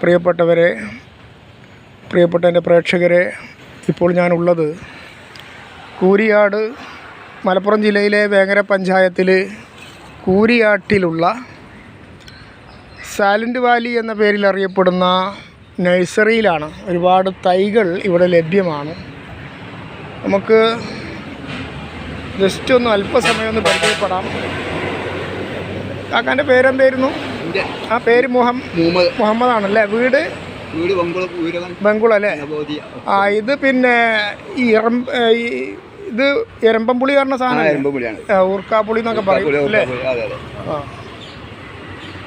പ്രിയപ്പെട്ടവരെ പ്രിയപ്പെട്ട എന്റെ പ്രേക്ഷകരെ ഇപ്പോൾ ഞാനുള്ളത് കൂരിയാട് മലപ്പുറം ജില്ലയിലെ വേങ്ങര പഞ്ചായത്തിൽ കൂരിയാട്ടിലുള്ള സാലന്റ് വാലി എന്ന പേരിൽ അറിയപ്പെടുന്ന നഴ്സറിയിലാണ്. ഒരുപാട് തൈകൾ ഇവിടെ ലഭ്യമാണ്. നമുക്ക് ജസ്റ്റ് ഒന്ന് അല്പസമയം ഒന്ന് പരിചയപ്പെടാം. കാക്കാന്റെ പേരെന്തായിരുന്നു? എന്റെ ആ പേര് മുഹം മുഹമ്മദ്. മുഹമ്മദ് ആണല്ലേ വീട് വീട് ബംഗുൾ അല്ലേ? ആ ഇത് പിന്നെ ഈ ഇത് എരമ്പംപുളി പറഞ്ഞ സാധനം ഊർക്കാപ്പുളി എന്നൊക്കെ പറയും അല്ലേ?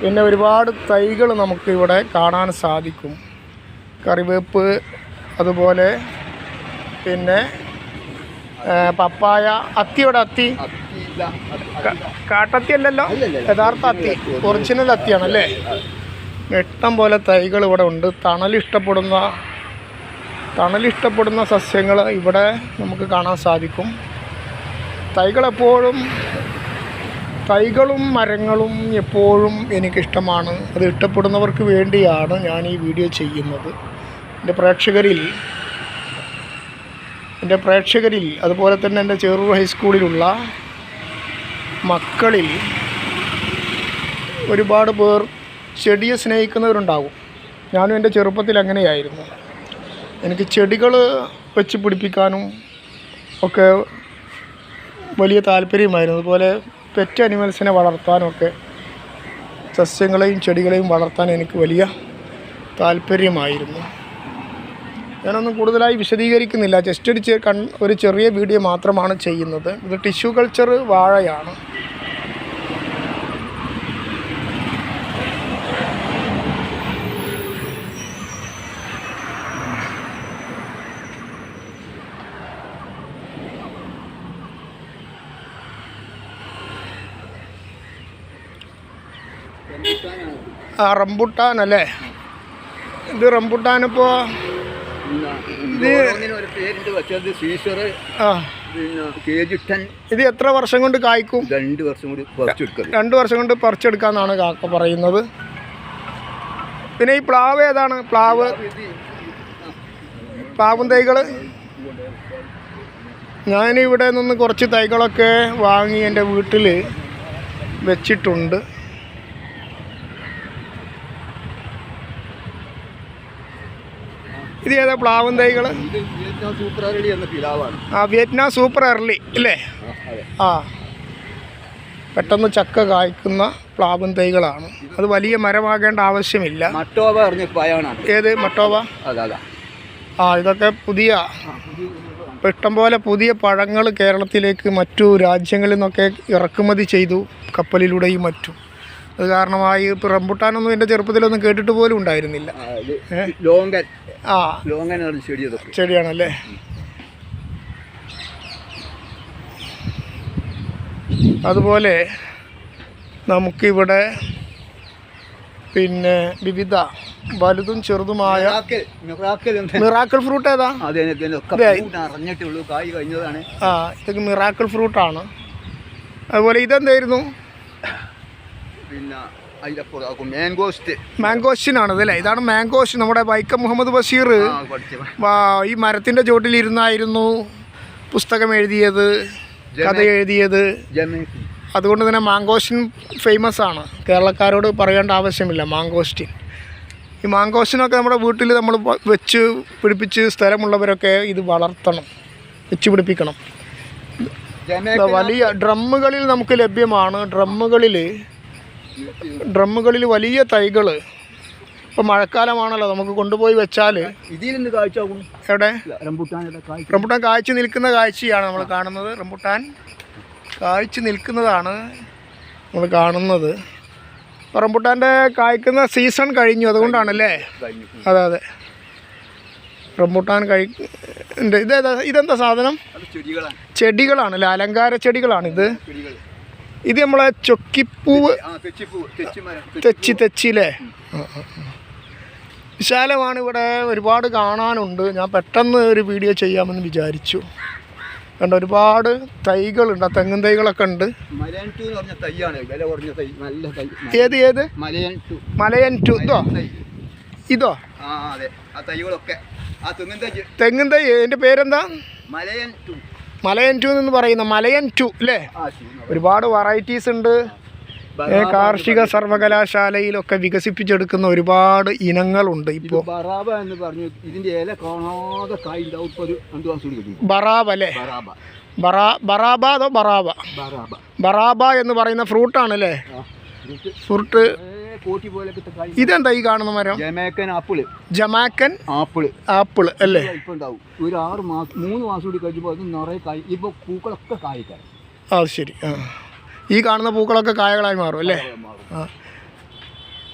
പിന്നെ ഒരുപാട് തൈകൾ നമുക്ക് ഇവിടെ കാണാൻ സാധിക്കും. കറിവേപ്പ് അതുപോലെ പിന്നെ പപ്പായ അത്തിയുടെ അത്തി. കാട്ടത്തി അല്ലല്ലോ. യഥാർത്ഥ അത്തി ഒറിജിനൽ അത്തിയാണല്ലേ ഇഷ്ടം പോലെ തൈകൾ ഇവിടെ ഉണ്ട്. തണലിഷ്ടപ്പെടുന്ന തണലിഷ്ടപ്പെടുന്ന സസ്യങ്ങൾ ഇവിടെ നമുക്ക് കാണാൻ സാധിക്കും. തൈകൾ എപ്പോഴും തൈകളും മരങ്ങളും എപ്പോഴും എനിക്കിഷ്ടമാണ്. അത് ഇഷ്ടപ്പെടുന്നവർക്ക് വേണ്ടിയാണ് ഞാൻ ഈ വീഡിയോ ചെയ്യുന്നത്. എന്റെ പ്രേക്ഷകരിൽ എന്റെ പ്രേക്ഷകരിൽ അതുപോലെ തന്നെ എന്റെ ചെറു ഹൈസ്കൂളിലുള്ള മക്കളിൽ ഒരുപാട് പേർ ചെടിയെ സ്നേഹിക്കുന്നവരുണ്ടാകും. ഞാനും എന്റെ ചെറുപ്പത്തിൽ അങ്ങനെയായിരുന്നു. എനിക്ക് ചെടികൾ വെച്ച് പിടിപ്പിക്കാനും ഒക്കെ വലിയ താല്പര്യമായിരുന്നു. അതുപോലെ പെറ്റ് അനിമൽസിനെ വളർത്താനൊക്കെ സസ്യങ്ങളെയും ചെടികളെയും വളർത്താൻ എനിക്ക് വലിയ താല്പര്യമായിരുന്നു. ഞാനൊന്നും കൂടുതലായി വിശദീകരിക്കുന്നില്ല. ജസ്റ്റ് ഒരു കൺ ഒരു ചെറിയ വീഡിയോ മാത്രമാണ് ചെയ്യുന്നത്. ഇത് ടിഷ്യൂ കൾച്ചർ വാഴയാണ്. ആ റംബുട്ടാൻ അല്ലേ? ഇത് റംബുട്ടാനിപ്പോൾ ഇത് എത്ര വർഷം കൊണ്ട് കായ്ക്കും? രണ്ട് വർഷം കൂടി രണ്ട് വർഷം കൊണ്ട് പറിച്ചെടുക്കാന്നാണ് കാക്ക പറയുന്നത്. പിന്നെ ഈ പ്ലാവ് ഏതാണ്? പ്ലാവ്. പ്ലാവും തൈകൾ ഞാനിവിടെ നിന്ന് കുറച്ച് തൈകളൊക്കെ വാങ്ങി എന്റെ വീട്ടിൽ വെച്ചിട്ടുണ്ട്. ഇത് ഏതാ പ്ലാവും തൈകൾ ആ വിയറ്റ്നാം സൂപ്പർ എർലി അല്ലേ ആ പെട്ടെന്ന് ചക്ക കായ്ക്കുന്ന പ്ലാവും തൈകളാണ്. അത് വലിയ മരമാകേണ്ട ആവശ്യമില്ല. മട്ടോവ ഏത് മട്ടോവ? ആ ഇതൊക്കെ പുതിയ ഇഷ്ടം പോലെ പുതിയ പഴങ്ങൾ കേരളത്തിലേക്ക് മറ്റു രാജ്യങ്ങളിൽ നിന്നൊക്കെ ഇറക്കുമതി ചെയ്തു കപ്പലിലൂടെയും മറ്റും. അത് കാരണമായി ഇപ്പോൾ റംബുട്ടാനൊന്നും എന്റെ ചെറുപ്പത്തിലൊന്നും കേട്ടിട്ട് പോലും ഉണ്ടായിരുന്നില്ല. ലോങ്കൻ. ആ. ലോങ്കൻ ചെടിയാണല്ലേ? അതുപോലെ നമുക്കിവിടെ പിന്നെ വിവിധ വലുതും ചെറുതുമായ മിറാക്കിൾ. ഫ്രൂട്ട് ഏതാ? ഇതേ. ആ ഇതൊക്കെ മിറാക്കിൾ ഫ്രൂട്ടാണ്. അതുപോലെ ഇതെന്തായിരുന്നു? പിന്നെ അതിലപ്പുറം മാംഗോസ്റ്റ് അല്ലേ ഇതാണ് മാംഗോസ്റ്റ് നമ്മുടെ വൈക്കം മുഹമ്മദ് ബഷീർ. ഈ മരത്തിന്റെ ഈ മരത്തിന്റെ ചോട്ടിലിരുന്നായിരുന്നു പുസ്തകം എഴുതിയത് കഥ എഴുതിയത്. അതുകൊണ്ട് തന്നെ മാംഗോസ്റ്റിൻ ഫേമസ് ആണ്. കേരളക്കാരോട് പറയേണ്ട ആവശ്യമില്ല മാംഗോസ്റ്റിൻ ഈ മാംഗോസ്റ്റിനൊക്കെ നമ്മുടെ വീട്ടിൽ നമ്മൾ വെച്ച് പിടിപ്പിച്ച് സ്ഥലമുള്ളവരൊക്കെ ഇത് വളർത്തണം വെച്ച് പിടിപ്പിക്കണം. വലിയ ഡ്രമ്മുകളിൽ നമുക്ക് ലഭ്യമാണ്. ഡ്രമ്മുകളിൽ ഡ്രമ്മുകളിൽ വലിയ തൈകൾ ഇപ്പോൾ മഴക്കാലമാണല്ലോ നമുക്ക് കൊണ്ടുപോയി വെച്ചാൽ. എവിടെ? റംബുട്ടാൻ കാഴ്ച നിൽക്കുന്ന കാഴ്ചയാണ് നമ്മൾ കാണുന്നത്. റംബുട്ടാൻ കാഴ്ച നിൽക്കുന്നതാണ് നമ്മൾ കാണുന്നത്. റംബുട്ടാന്റെ കായ്ക്കുന്ന സീസൺ കഴിഞ്ഞു അതുകൊണ്ടാണല്ലേ? അതെ അതെ. റംബുട്ടാൻ കഴി ഇതേതാ ഇതെന്താ സാധനം? ചെടികളാണ്. ചെടികളാണല്ലേ അലങ്കാര ചെടികളാണിത്. ചെടികൾ. ഇത് നമ്മളെ ചൊക്കിപ്പൂവ്. തെച്ചി തെച്ചില്ലേ. വിശാലമാണ് ഇവിടെ ഒരുപാട് കാണാനുണ്ട്. ഞാൻ പെട്ടെന്ന് ഒരു വീഡിയോ ചെയ്യാമെന്ന് വിചാരിച്ചു. കണ്ട ഒരുപാട് തൈകളുണ്ട്. ആ തെങ്ങും തൈകളൊക്കെ ഉണ്ട്. ഏത് ഏത്? മലയൻ ടു. ഇതോ? ഇതോ? തെങ്ങും തൈ. എന്റെ തൈ എന്റെ പേരെന്താ? മലയൻ ടു. മലയൻ ടു എന്ന് പറയുന്ന മലയൻ ടു അല്ലേ ഒരുപാട് വെറൈറ്റീസ് ഉണ്ട്. കാർഷിക സർവകലാശാലയിലൊക്കെ വികസിപ്പിച്ചെടുക്കുന്ന ഒരുപാട് ഇനങ്ങളുണ്ട് ഉണ്ട് ഇപ്പോൾ ബറാബ എന്ന് പറഞ്ഞു ഇതിന്റെ ഇല കാണാതെ കായ് ഉണ്ടാവും ബറാബ അല്ലേ ബറാബ. ബറാ ബറാബ അതോ ബറാബ? ബറാബ. എന്ന് പറയുന്ന ഫ്രൂട്ടാണ് അല്ലേ ഫ്രൂട്ട് ഇതെന്താ ഈ കാണുന്ന മരം? Jamaican apple. Jamaican apple. Apple അല്ലേ? ഇപ്പൊ ഉണ്ടാവും. ഒരു ആറ് മാസം മൂന്ന് മാസം കൂടി കഴിയുമ്പോൾ അത് നിറയെ കായ് ഇപ്പൊ പൂക്കളൊക്കെ കായ്ക്കാൻ ആ ശരി ആ. ഈ കാണുന്ന പൂക്കളൊക്കെ കായകളായി മാറും അല്ലേ? ആ.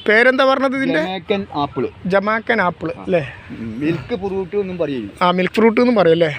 പേരെന്താ പറഞ്ഞത് ഇതിന്റെ? Jamaican apple. ജമാക്കൻ ആപ്പിൾ അല്ലേ? മിൽക്ക് ഫ്രൂട്ട് എന്നും പറയും. ആ മിൽക്ക് ഫ്രൂട്ട് എന്നും പറയും അല്ലേ?